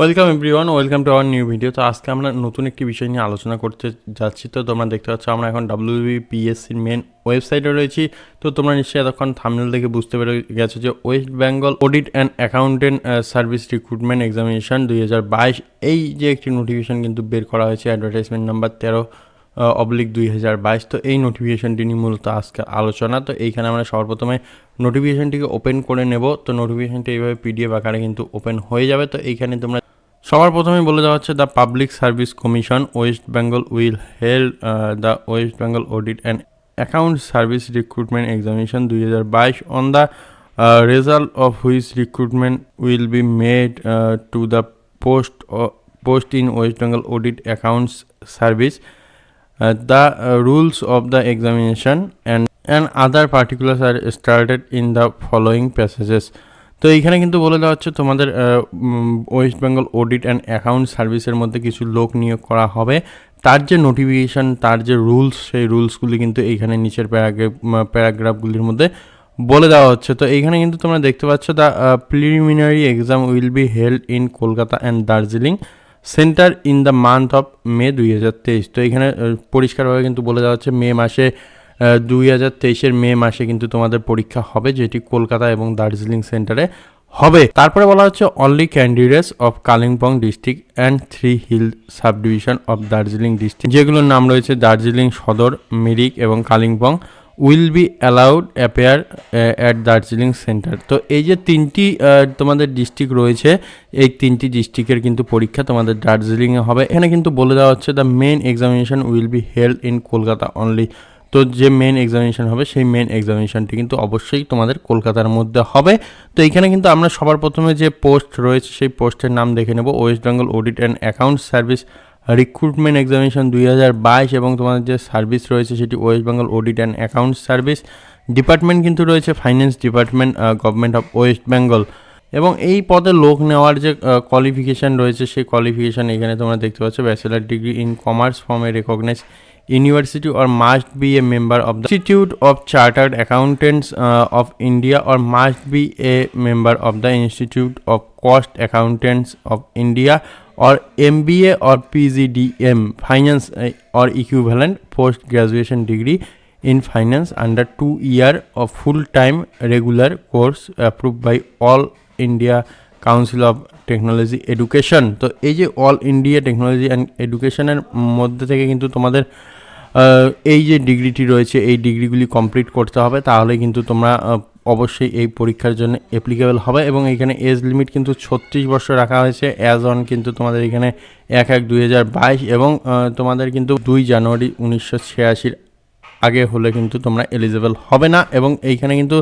Welcome everyone welcome to our new video তো আজকে আমরা নতুন একটি বিষয় নিয়ে আলোচনা করতে যাচ্ছি। তো তোমরা দেখতে পাচ্ছ, আমরা এখন ডাব্লিউবিপিএসসির মেন ওয়েবসাইটে রয়েছি। তো তোমরা নিশ্চয়ই এতক্ষণ থামনেল দেখে বুঝতে পেরে গেছো যে west Bengal audit and accountant service recruitment examination দুই হাজার বাইশ। এই যে একটি নোটিফিকেশন কিন্তু বের করা হয়েছে অ্যাডভার্টাইজমেন্ট নাম্বার তেরো অবলিক দুই হাজার বাইশ। তো এই নোটিফিকেশনটি নিয়ে মূলত আজকে আলোচনা। তো এইখানে আমরা সর্বপ্রথমে নোটিফিকেশনটিকে ওপেন করে নেব। তো নোটিফিকেশনটি এইভাবে পিডিএফ আকারে কিন্তু ওপেন হয়ে যাবে। তো এইখানে তোমরা সবার প্রথমে বলে দেওয়া হচ্ছে, the public service commission, west Bengal will held the west Bengal audit and account service recruitment examination দুই হাজার বাইশ on the result of which recruitment will be made to the post post in west Bengal audit accounts service the rules of the examination and and other particulars are started in the following passages তো এইখানে কিন্তু বলে দেওয়া হচ্ছে তোমাদের west Bengal audit and account সার্ভিসের মধ্যে কিছু লোক নিয়োগ করা হবে। তার যে নোটিফিকেশান তার যে রুলস সেই রুলসগুলি কিন্তু এইখানে নিচের প্যারাগ্রাফ প্যারাগ্রাফগুলির মধ্যে বলে দেওয়া হচ্ছে। তো এইখানে কিন্তু তোমরা দেখতে পাচ্ছ the preliminary exam will be held in Kolkata and Darjeeling centre in the month of May দুই হাজার তেইশ। তো এখানে পরিষ্কারভাবে কিন্তু বলে দেওয়া হচ্ছে, মে মাসে দুই হাজার তেইশের মে মাসে কিন্তু তোমাদের পরীক্ষা হবে, যেটি কলকাতা এবং দার্জিলিং সেন্টারে হবে। তারপরে বলা হচ্ছে only candidates of Kalimpong district and three hill subdivision of Darjeeling district যেগুলোর নাম রয়েছে দার্জিলিং সদর মিরিক এবং Kalimpong will be allowed appear at Darjeeling centre তো এই যে তিনটি তোমাদের ডিস্ট্রিক্ট রয়েছে, এই তিনটি ডিস্ট্রিক্টের কিন্তু পরীক্ষা তোমাদের দার্জিলিংয়ে হবে। এখানে কিন্তু বলে দেওয়া হচ্ছে the main examination will be held in Kolkata only তো যে মেন এক্সামিনেশন হবে, সেই মেন এক্সামিনেশনটি কিন্তু অবশ্যই তোমাদের কলকাতার মধ্যে হবে। তো এখানে কিন্তু আমরা সবার প্রথমে যে পোস্ট রয়েছে, সেই পোস্টের নাম দেখে নেব। West Bengal audit and account service recruitment examination দুই হাজার বাইশ এবং তোমাদের যে সার্ভিস রয়েছে, সেটি west Bengal audit and account service department কিন্তু রয়েছে finance department government of west Bengal এবং এই পদে লোক নেওয়ার যে কোয়ালিফিকেশান রয়েছে, সেই কোয়ালিফিকেশান এখানে তোমরা দেখতে পাচ্ছ bachelor degree in commerce from recognise university or must be a member of the institute of chartered accountants of India or must be a member of the institute of cost accountants of India or M B A or PG D M finance or equivalent post graduation degree in finance under two year of full time regular course approve by all India council of technology education তো এই যে all India technology and এডুকেশনের মধ্যে থেকে কিন্তু তোমাদের এই যে ডিগ্রিটি রয়েছে, এই ডিগ্রিগুলি কমপ্লিট করতে হবে, তাহলে কিন্তু তোমরা অবশ্যই এই পরীক্ষার জন্য অ্যাপ্লিকেবল হবে এবং এখানে এজ লিমিট কিন্তু ছত্রিশ বছর রাখা হয়েছে অ্যাজ অন কিন্তু তোমাদের এখানে এক এক দুই এবং তোমাদের কিন্তু দুই জানুয়ারি উনিশশো ছিয়াশির আগে হলে কিন্তু তোমরা এলিজেবল হবে না এবং এইখানে কিন্তু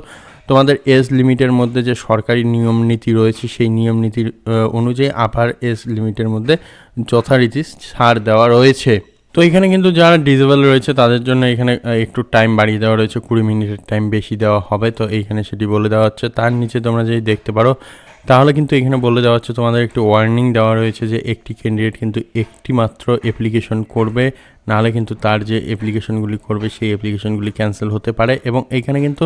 তোমাদের এজ লিমিটের মধ্যে যে সরকারি নিয়ম নীতি রয়েছে, সেই নিয়ম নীতির অনুযায়ী আপার এজ লিমিটের মধ্যে যথারীতি ছাড় দেওয়া রয়েছে। তো এখানে কিন্তু যারা ডিজেবল রয়েছে, তাদের জন্য এখানে একটু টাইম বাড়িয়ে দেওয়া রয়েছে। কুড়ি মিনিটের টাইম বেশি দেওয়া হবে, তো এইখানে সেটি বলে দেওয়া হচ্ছে। তার নিচে তোমরা যদি দেখতে পারো, তাহলে কিন্তু এখানে বলে দেওয়া হচ্ছে, তোমাদের একটি ওয়ার্নিং দেওয়া রয়েছে যে একটি ক্যান্ডিডেট কিন্তু একটি মাত্র অ্যাপ্লিকেশন করবে। নাহলে কিন্তু তার যে অ্যাপ্লিকেশনগুলি করবে, সেই অ্যাপ্লিকেশনগুলি ক্যান্সেল হতে পারে। এবং এখানে কিন্তু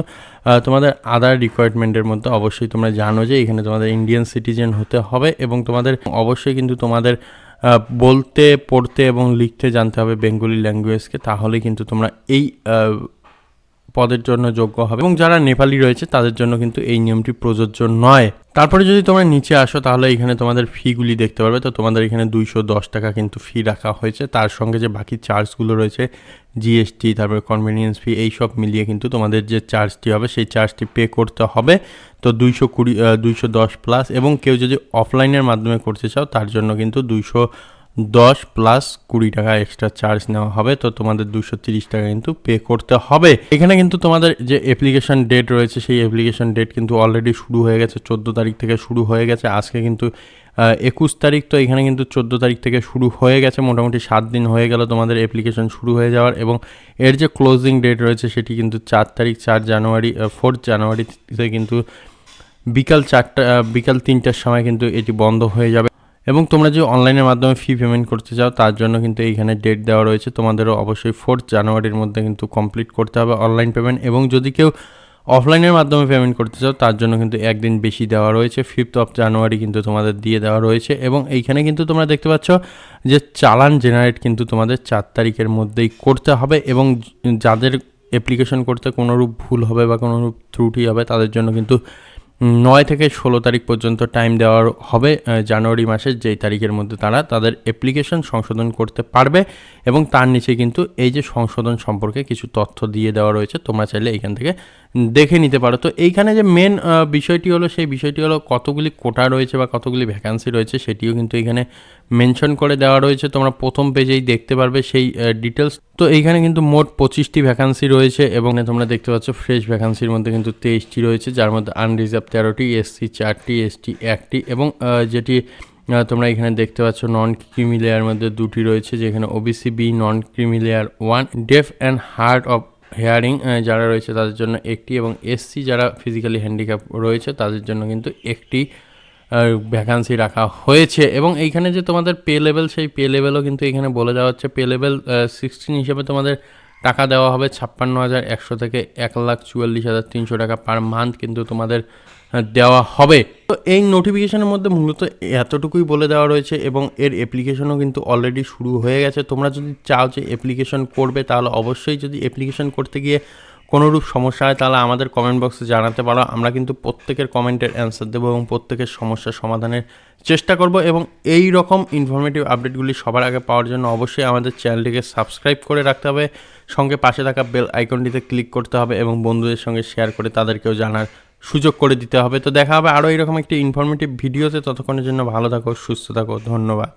তোমাদের আদার রিকোয়ারমেন্টের মধ্যে অবশ্যই তোমরা জানো যে এখানে তোমাদের ইন্ডিয়ান সিটিজেন হতে হবে এবং তোমাদের, অবশ্যই কিন্তু তোমাদের বলতে পড়তে এবং লিখতে জানতে হবে বেঙ্গলি ল্যাঙ্গুয়েজকে তাহলে কিন্তু তোমরা এই পদের জন্য যোগ্য হবে। এবং যারা নেপালি রয়েছে, তাদের জন্য কিন্তু এই নিয়মটি প্রযোজ্য নয়। তারপরে যদি তোমরা নিচে আসো, তাহলে এখানে তোমাদের ফিগুলি দেখতে পারবে। তো তোমাদের এখানে দুইশো দশ টাকা কিন্তু ফি রাখা হয়েছে। তার সঙ্গে যে বাকি চার্জগুলো রয়েছে জিএসটি তারপরে কনভেনিয়েন্স ফি এই সব মিলিয়ে কিন্তু তোমাদের যে চার্জটি হবে, সেই চার্জটি পে করতে হবে। তো দুইশো কুড়ি দুইশো দশ প্লাস এবং কেউ যদি অফলাইনের মাধ্যমে করতে চাও, তার জন্য কিন্তু দুইশো দশ প্লাস কুড়ি টাকা এক্সট্রা চার্জ নেওয়া হবে। তো তোমাদের দুশো তিরিশ টাকা কিন্তু পে করতে হবে। এখানে কিন্তু তোমাদের যে অ্যাপ্লিকেশন ডেট রয়েছে, সেই অ্যাপ্লিকেশন ডেট কিন্তু অলরেডি শুরু হয়ে গেছে। চোদ্দ তারিখ থেকে শুরু হয়ে গেছে। আজকে কিন্তু একুশ তারিখ। তো এখানে কিন্তু চোদ্দ তারিখ থেকে শুরু হয়ে গেছে। মোটামুটি সাত দিন হয়ে গেল তোমাদের অ্যাপ্লিকেশন শুরু হয়ে যাওয়ার। এবং এর যে ক্লোজিং ডেট রয়েছে, সেটি কিন্তু চার তারিখ, চার জানুয়ারি ফোর্থ জানুয়ারিতে কিন্তু বিকাল চারটা বিকাল তিনটার সময় কিন্তু এটি বন্ধ হয়ে যাবে। এবং তোমরা যে অনলাইনের মাধ্যমে ফি পেমেন্ট করতে চাও, তার জন্য কিন্তু এইখানে ডেট দেওয়া রয়েছে। তোমাদেরও অবশ্যই ফোর্থ জানুয়ারির মধ্যে কিন্তু কমপ্লিট করতে হবে অনলাইন পেমেন্ট এবং যদি কেউ অফলাইনের মাধ্যমে পেমেন্ট করতে চাও, তার জন্য কিন্তু একদিন বেশি দেওয়া রয়েছে। ফিফথ অফ জানুয়ারি কিন্তু তোমাদের দিয়ে দেওয়া রয়েছে এবং এইখানে কিন্তু তোমরা দেখতে পাচ্ছ যে চালান জেনারেট কিন্তু তোমাদের চার তারিখের মধ্যেই করতে হবে এবং যাদের অ্যাপ্লিকেশন করতে কোনোরূপ ভুল হবে বা কোনোরূপ ত্রুটি হবে, তাদের জন্য কিন্তু নয় থেকে ষোলো তারিখ পর্যন্ত টাইম দেওয়ার হবে জানুয়ারি মাসের যেই তারিখের মধ্যে তারা তাদের অ্যাপ্লিকেশন সংশোধন করতে পারবে এবং তার নিচে কিন্তু এই যে সংশোধন সম্পর্কে কিছু তথ্য দিয়ে দেওয়া রয়েছে, তোমরা চাইলে এখান থেকে দেখে নিতে পারো। তো এইখানে যে মেন বিষয়টি হলো, সেই বিষয়টি হলো কতগুলি কোটা রয়েছে বা কতগুলি ভ্যাকান্সি রয়েছে সেটিও কিন্তু এখানে মেনশন করে দেওয়া রয়েছে, তোমরা প্রথম পেজেই দেখতে পারবে সেই ডিটেলস তো এইখানে কিন্তু মোট পঁচিশটি ভ্যাকান্সি রয়েছে এবং তোমরা দেখতে পাচ্ছ ফ্রেশ ভ্যাকান্সির মধ্যে কিন্তু তেইশটি রয়েছে, যার মধ্যে আনরিজার্ভ তেরোটি এসসি চারটি এসটি একটি এবং যেটি তোমরা এখানে দেখতে পাচ্ছ নন ক্রিমি লেয়ার মধ্যে দুটি রয়েছে, যেখানে OBC B non creamy layer one deaf and hard of hearing যারা রয়েছে তাদের জন্য একটি এবং এসসি যারা ফিজিক্যালি হ্যান্ডিক্যাপ রয়েছে তাদের জন্য কিন্তু একটি। ভ্যাকান্সি রাখা হয়েছে এবং এইখানে যে তোমাদের পে লেভেল সেই পে লেভেলও কিন্তু এখানে বলে দেওয়া হচ্ছে। পে লেভেল সিক্সটিন হিসেবে তোমাদের টাকা দেওয়া হবে ছাপ্পান্ন হাজার একশো থেকে এক লাখ চুয়াল্লিশ হাজার তিনশো টাকা পার মান্থ কিন্তু তোমাদের দেওয়া হবে। তো এই নোটিফিকেশনের মধ্যে মূলত এতটুকুই বলে দেওয়া রয়েছে এবং এর অ্যাপ্লিকেশনও কিন্তু অলরেডি শুরু হয়ে গেছে। তোমরা যদি চাও যে অ্যাপ্লিকেশন করবে, তাহলে অবশ্যই যদি অ্যাপ্লিকেশন করতে গিয়ে কোনোরূপ সমস্যা হয়, তাহলে আমাদের কমেন্ট বক্সে জানাতে পারো। আমরা কিন্তু প্রত্যেকের কমেন্টের অ্যান্সার দেবো এবং প্রত্যেকের সমস্যার সমাধানের চেষ্টা করব এবং এই রকম ইনফরমেটিভ আপডেটগুলি সবার আগে পাওয়ার জন্য অবশ্যই আমাদের চ্যানেলটিকে সাবস্ক্রাইব করে রাখতে হবে। সঙ্গে পাশে থাকা বেল আইকনটিতে ক্লিক করতে হবে এবং বন্ধুদের সঙ্গে শেয়ার করে তাদেরকেও জানার সুযোগ করে দিতে হবে। তো দেখা হবে আরও এরকম একটি ইনফরমেটিভ ভিডিওতে ততক্ষণের জন্য ভালো থাকো, সুস্থ থাকো, ধন্যবাদ।